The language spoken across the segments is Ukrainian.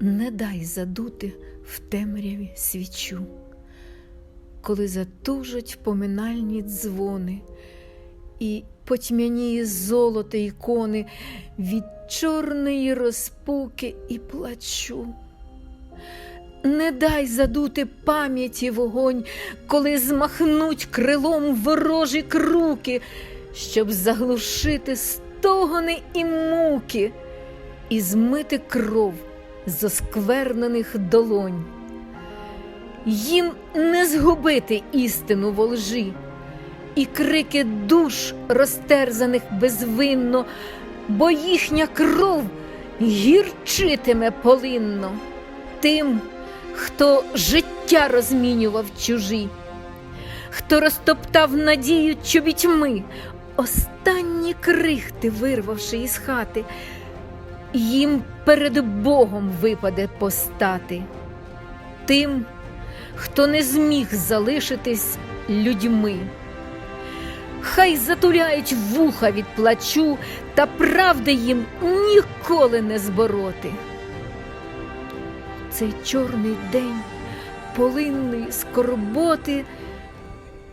не дай задути в темряві свічу, коли затужать поминальні дзвони, і потьмяніє золото ікони від чорної розпуки і плачу. Не дай задути пам'яті вогонь, коли змахнуть крилом ворожі круки, щоб заглушити стогони і муки і змити кров з осквернених долонь. Їм не згубити істину во лжи, і крики душ розтерзаних безвинно, бо їхня кров гірчитиме полинно тим, хто життя розмінював чужі, хто розтоптав надію чобітьми, останні крихти вирвавши із хати, їм перед Богом випаде постати, тим, хто не зміг залишитись людьми. Хай затуляють вуха від плачу, та правди їм ніколи не збороти. Цей чорний день, полинний скорботи,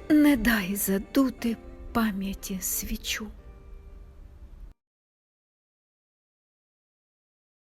не дай задути пам'яті свічу.